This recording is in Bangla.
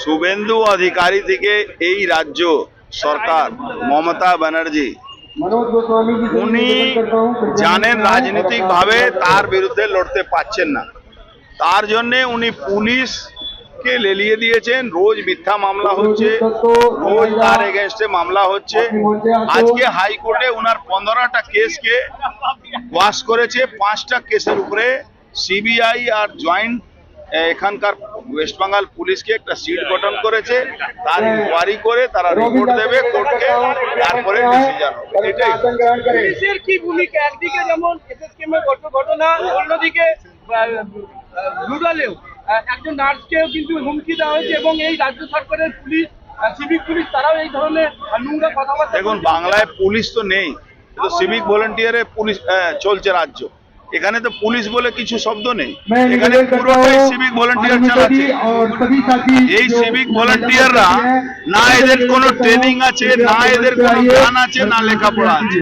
শুভেন্দু অধিকারী থেকে এই রাজ্য সরকার মমতা ব্যানার্জি। উনি জানেন রাজনৈতিকভাবে তার বিরুদ্ধে লড়তে পাচ্ছেন না। তার জন্যে উনি পুলিশকে লেলিয়ে দিয়েছেন। রোজ মিথ্যা মামলা হচ্ছে, রোজ তার এগেনস্টে মামলা হচ্ছে। আজকে হাইকোর্টে ওনার পনেরোটা কেসকে ওয়াশ করেছে। পাঁচটা কেসের উপরে সিবিআই আর জয়েন্ট এখানকার ওয়েস্ট বেঙ্গল পুলিশকে একটা সিট গঠন করেছে তার ইনকোয়ারি করে তারা রিপোর্ট দেবে কোর্টকে তারপরে ডিসিশন হবে। এটাই। পুলিশের কি ভূমিকা? একদিকে যেমন এসএসকেমের ঘটনা অন্যদিকে রুরালেও একজন নার্সকেও কিন্তু হুমকি দেওয়া হয়েছে এবং এই রাজ্য সরকারের পুলিশ সিভিক পুলিশ তারাও এই ধরনের নোংরা কথাবার্তা দেখুন বাংলায় পুলিশ তো নেই সিভিক ভলেন্টিয়ারে পুলিশ চলছে রাজ্য। এখানে তো পুলিশ বলে কিছু শব্দ নেই। এখানে পুরোটাই সিভিক ভলেন্টিয়ার চালাচ্ছে। এই সিভিক ভলেন্টিয়াররা না এদের কোনো ট্রেনিং আছে না এদের কোনো জ্ঞান আছে না লেখাপড়া আছে।